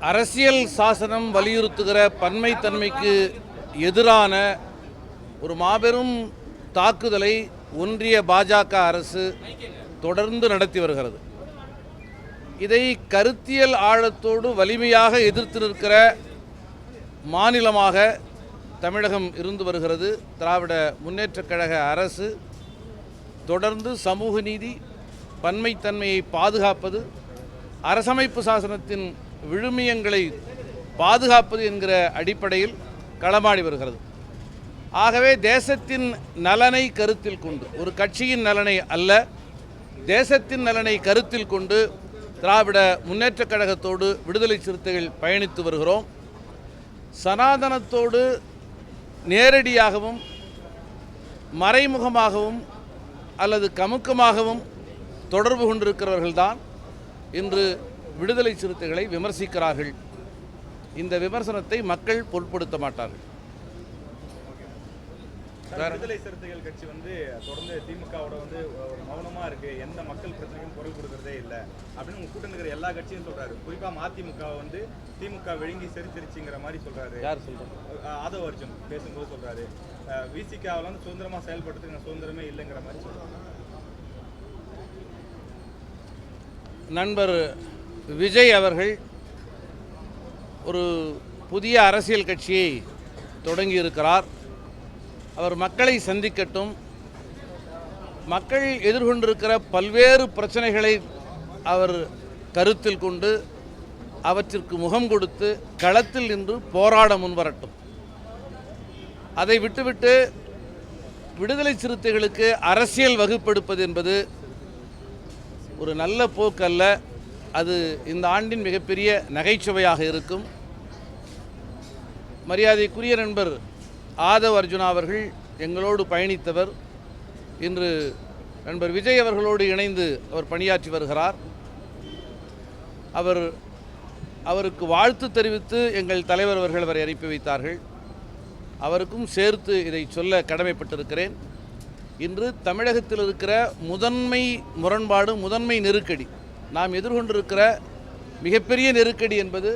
அரசியல் சாசனம் வலியுறுத்துகிற பன்மைத்தன்மைக்கு எதிரான ஒரு மாபெரும் தாக்குதலை ஒன்றிய பாஜக அரசு தொடர்ந்து நடத்தி வருகிறது. இதை கருத்தியல் ஆழத்தோடு வலிமையாக எதிர்த்து நிற்கிற மாநிலமாக தமிழகம் இருந்து வருகிறது. திராவிட முன்னேற்றக் கழக அரசு தொடர்ந்து சமூக நீதி பன்மைத்தன்மையை பாதுகாப்பது அரசமைப்பு சாசனத்தின் விழுமியங்களை பாதுகாப்பது என்கிற அடிப்படையில் களமாடி வருகிறது. ஆகவே தேசத்தின் நலனை கருத்தில் கொண்டு ஒரு கட்சியின் நலனை அல்ல தேசத்தின் நலனை கருத்தில் கொண்டு திராவிட முன்னேற்றக் கழகத்தோடு விடுதலை சிறுத்தைகள் பயணித்து வருகிறோம். சனாதனத்தோடு நேரடியாகவும் மறைமுகமாகவும் அல்லது கமுக்கமாகவும் தொடர்பு கொண்டிருக்கிறவர்கள்தான் இன்று விடுதலை சிறுத்தைகளை விமர்சிக்கிறார்கள். இந்த விமர்சனத்தை மக்கள் பொருட்படுத்த மாட்டார்கள். விடுதலை சிறுத்தைகள் கட்சி வந்து தொடர்ந்து திமுகவோட வந்து ஒரு மௌனமா இருக்கு. எந்த மக்கள் பிரச்சனைக்கும் குரல் கொடுக்கறதே இல்ல. அப்படின்னு உங்க கூட்டம் இருக்கிற எல்லா கட்சியும் சொல்றாரு. குறிப்பா மதிமுக வந்து திமுக விழுங்கி செரிச்சிருச்சுங்கிற மாதிரி சொல்றாரு. யார் அஹ் ஆதவ அர்ஜுன் பேசும்போது சொல்றாரு. விசிகாவில் வந்து சுதந்திரமா செயல்படுறதுக்கு சுதந்திரமே இல்லைங்கிற மாதிரி சொல்றாங்க நண்பர் விஜய் அவர்கள் ஒரு புதிய அரசியல் கட்சியை தொடங்கி இருக்கிறார் அவர் மக்களை சந்திக்கட்டும். மக்கள் எதிர்கொண்டிருக்கிற பல்வேறு பிரச்சனைகளை அவர் கருத்தில் கொண்டு அவற்றிற்கு முகம் கொடுத்து களத்தில் நின்று போராட முன்வரட்டும். அதை விட்டுவிட்டு விடுதலை சிறுத்தைகளுக்கு அரசியல் வகுப்பெடுப்பது என்பது ஒரு நல்ல போக்கு அல்ல அது இந்த ஆண்டின் மிகப்பெரிய நகைச்சுவையாக இருக்கும். மரியாதைக்குரிய நண்பர் ஆதவ் அர்ஜுனா அவர்கள் எங்களோடு பயணித்தவர். இன்று நண்பர் விஜய் அவர்களோடு இணைந்து அவர் பணியாற்றி வருகிறார். அவர் அவருக்கு வாழ்த்து தெரிவித்து எங்கள் தலைவர் அவர்கள் அவரை அனுப்பி வைத்தார்கள். அவருக்கும் சேர்த்து இதை சொல்ல கடமைப்பட்டிருக்கிறேன். இன்று தமிழகத்தில் இருக்கிற முதன்மை முரண்பாடு முதன்மை நெருக்கடி நாம் எதிர்கொண்டிருக்கிற மிகப்பெரிய நெருக்கடி என்பது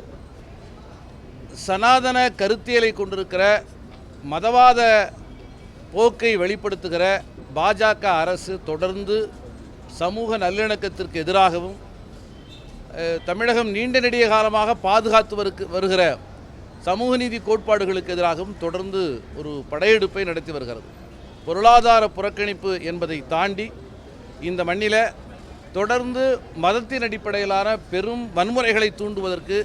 சனாதன கருத்தியலை கொண்டிருக்கிற மதவாத போக்கை வெளிப்படுத்துகிற பாஜக அரசு தொடர்ந்து சமூக நல்லிணக்கத்திற்கு எதிராகவும் தமிழகம் நீண்ட நெடிய காலமாக பாதுகாத்து வருகிற சமூக நீதி கோட்பாடுகளுக்கு எதிராகவும் தொடர்ந்து ஒரு படையெடுப்பை நடத்தி வருகிறது. பொருளாதார புறக்கணிப்பு என்பதை தாண்டி இந்த மண்ணில தொடர்ந்து மதத்தின் அடிப்படையிலான பெரும் வன்முறைகளை தூண்டுவதற்கு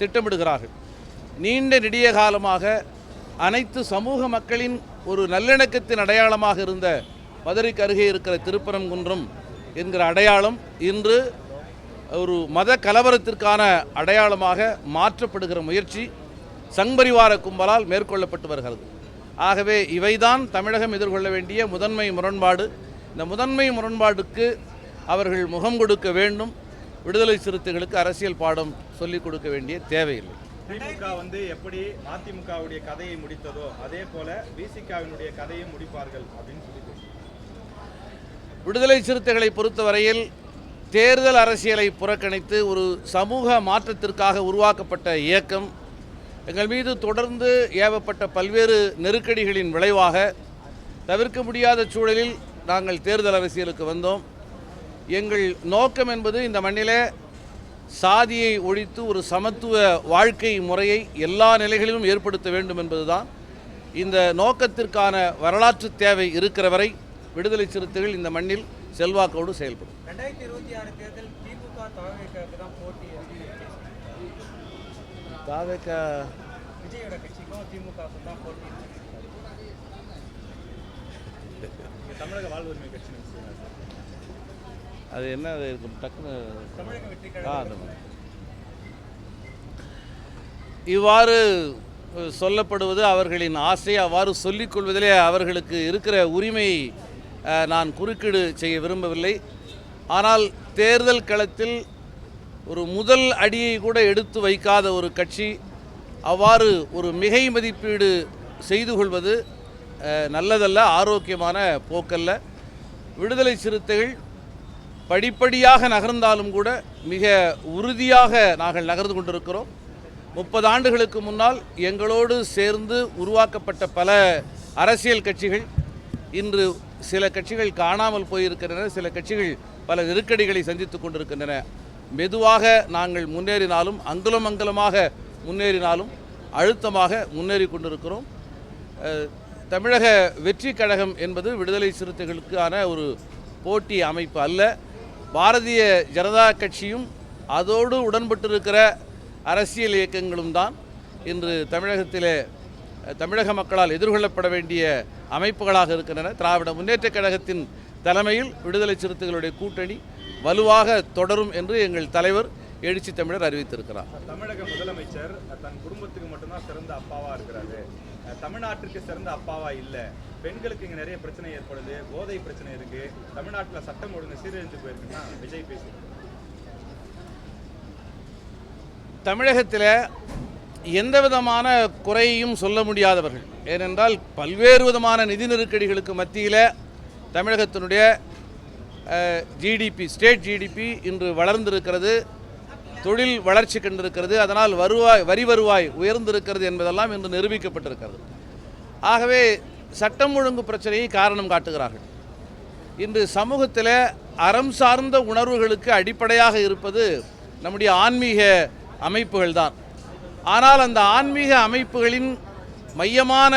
திட்டமிடுகிறார்கள். நீண்ட நெடிய காலமாக அனைத்து சமூக மக்களின் ஒரு நல்லிணக்கத்தின் அடையாளமாக இருந்த மதுரைக்கு அருகே இருக்கிற திருப்பரங்குன்றம் என்கிற அடையாளம் இன்று ஒரு மத கலவரத்திற்கான அடையாளமாக மாற்றப்படுகிற முயற்சி சங்பரிவார கும்பலால் மேற்கொள்ளப்பட்டு வருகிறது. ஆகவே இவைதான் தமிழகம் எதிர்கொள்ள வேண்டிய முதன்மை முரண்பாடு. இந்த முதன்மை முரண்பாடுக்கு அவர்கள் முகம் கொடுக்க வேண்டும். விடுதலை சிறுத்தைகளுக்கு அரசியல் பாடம் சொல்லிக் கொடுக்க வேண்டிய தேவையில்லை. திமுக வந்து எப்படி மதிமுகவுடைய கதையை முடித்ததோ அதே போல விசிகாவினுடைய கதையை முடிப்பார்கள் அப்படின்னு சொல்லி. விடுதலை சிறுத்தைகளை பொறுத்தவரையில் தேர்தல் அரசியலை புறக்கணித்து ஒரு சமூக மாற்றத்திற்காக உருவாக்கப்பட்ட இயக்கம் எங்கள் மீது தொடர்ந்து ஏவப்பட்ட பல்வேறு நெருக்கடிகளின் விளைவாக தவிர்க்க முடியாத சூழலில் நாங்கள் தேர்தல் அரசியலுக்கு வந்தோம். எங்கள் நோக்கம் என்பது இந்த மண்ணிலே சாதியை ஒழித்து ஒரு சமத்துவ வாழ்க்கை முறையை எல்லா நிலைகளிலும் ஏற்படுத்த வேண்டும் என்பதுதான். இந்த நோக்கத்திற்கான வரலாற்று தேவை இருக்கிற வரை விடுதலை சிறுத்தைகள் இந்த மண்ணில் செல்வாக்கோடு செயல்படும். தமிழக வாழ்வுரிமை கட்சி. அது என்ன அது இருக்கும் டக்குன்னு ஆ. இவ்வாறு சொல்லப்படுவது அவர்களின் ஆசை. அவ்வாறு சொல்லிக் கொள்வதிலே அவர்களுக்கு இருக்கிற உரிமையை நான் குறுக்கீடு செய்ய விரும்பவில்லை. ஆனால் தேர்தல் களத்தில் ஒரு முதல் அடியை கூட எடுத்து வைக்காத ஒரு கட்சி அவ்வாறு ஒரு மிகை மதிப்பீடு செய்து கொள்வது நல்லதல்ல ஆரோக்கியமான போக்கல்ல. விடுதலை சிறுத்தைகள் படிப்படியாக நகர்ந்தாலும் கூட மிக உறுதியாக நாங்கள் நகர்ந்து கொண்டிருக்கிறோம். முப்பது ஆண்டுகளுக்கு முன்னால் எங்களோடு சேர்ந்து உருவாக்கப்பட்ட பல அரசியல் கட்சிகள் இன்று சில கட்சிகள் காணாமல் போயிருக்கின்றன சில கட்சிகள் பல நெருக்கடிகளை சந்தித்துக் கொண்டிருக்கின்றன. மெதுவாக நாங்கள் முன்னேறினாலும் அங்குலம் அங்குலமாக முன்னேறினாலும் அழுத்தமாக முன்னேறி கொண்டிருக்கிறோம். தமிழக வெற்றி கழகம் என்பது விடுதலை சிறுத்தைகளுக்கான ஒரு போட்டி அமைப்பு அல்ல. பாரதிய ஜனதா கட்சியும் அதோடு உடன்பட்டிருக்கிற அரசியல் இயக்கங்களும் தான் இன்று தமிழகத்திலே தமிழக மக்களால் எதிர்கொள்ளப்பட வேண்டிய அமைப்புகளாக இருக்கின்றன. திராவிட முன்னேற்றக் கழகத்தின் தலைமையில் விடுதலை சிறுத்தைகளுடைய கூட்டணி வலுவாக தொடரும் என்று எங்கள் தலைவர் எழுச்சி தமிழர் அறிவித்திருக்கிறார். தமிழக முதலமைச்சர் தன் குடும்பத்துக்கு மட்டும்தான் சிறந்த அப்பாவா இருக்கிறாரு. தமிழ்நாட்டிற்கு சிறந்த அப்பாவா இல்ல. பெண்களுக்கு இங்க நிறைய பிரச்சனை ஏற்படுது. போதை பிரச்சனை இருக்கு. தமிழ்நாட்டுல சட்டம் ஒழுங்கு சீரழிந்து போயிருக்குன்னா விஜய் பேசுகிறார் தமிழகத்தில் எந்த விதமான குறையையும் சொல்ல முடியாதவர்கள். ஏனென்றால் பல்வேறு விதமான நிதி நெருக்கடிகளுக்கு மத்தியில் தமிழகத்தினுடைய ஜிடிபி ஸ்டேட் ஜிடிபி இன்று வளர்ந்திருக்கிறது. தொழில் வளர்ச்சி கண்டிருக்கிறது. அதனால் வருவாய் வரி வருவாய் உயர்ந்திருக்கிறது என்பதெல்லாம் இன்று நிரூபிக்கப்பட்டிருக்கிறது. ஆகவே சட்டம் ஒழுங்கு பிரச்சனையை காரணம் காட்டுகிறார்கள். இன்று சமூகத்தில் அறம் சார்ந்த உணர்வுகளுக்கு அடிப்படையாக இருப்பது நம்முடைய ஆன்மீக அமைப்புகள் தான். ஆனால் அந்த ஆன்மீக அமைப்புகளின் மையமான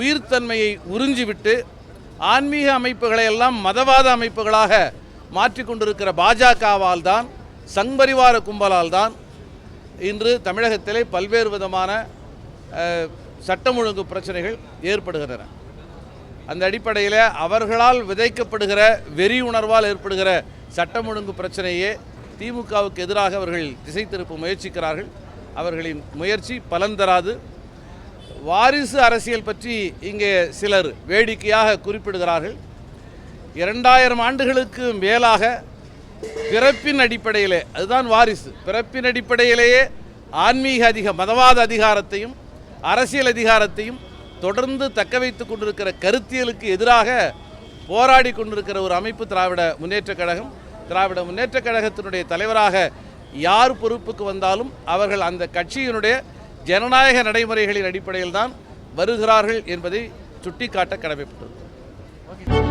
உயிர்த்தன்மையை உறிஞ்சிவிட்டு ஆன்மீக அமைப்புகளை எல்லாம் மதவாத அமைப்புகளாக மாற்றிக்கொண்டிருக்கிற பாஜகவால் தான் சங்பரிவார கும்பலால் தான் இன்று தமிழகத்திலே பல்வேறு விதமான சட்டம் ஒழுங்கு பிரச்சனைகள் ஏற்படுகின்றன. அந்த அடிப்படையில் அவர்களால் விதைக்கப்படுகிற வெறி உணர்வால் ஏற்படுகிற சட்டம் ஒழுங்கு பிரச்சனையே திமுகவுக்கு எதிராக அவர்கள் திசை திருப்ப முயற்சிக்கிறார்கள். அவர்களின் முயற்சி பலன் தராது. வாரிசு அரசியல் பற்றி இங்கே சிலர் வேடிக்கையாக குறிப்பிடுகிறார்கள். இரண்டாயிரம் ஆண்டுகளுக்கு மேலாக பிறப்பின் அடிப்படையிலே அதுதான் வாரிசு. பிறப்பின் அடிப்படையிலேயே ஆன்மீக அதிக மதவாத அதிகாரத்தையும் அரசியல் அதிகாரத்தையும் தொடர்ந்து தக்க வைத்துக் கொண்டிருக்கிற கருத்தியலுக்கு எதிராக போராடி கொண்டிருக்கிற ஒரு அமைப்பு திராவிட முன்னேற்றக் கழகம். திராவிட முன்னேற்றக் கழகத்தினுடைய தலைவராக யார் பொறுப்புக்கு வந்தாலும் அவர்கள் அந்த கட்சியினுடைய ஜனநாயக நடைமுறைகளின் அடிப்படையில் தான் வருகிறார்கள் என்பதை சுட்டிக்காட்ட கடமைப்பட்டிருக்கிறது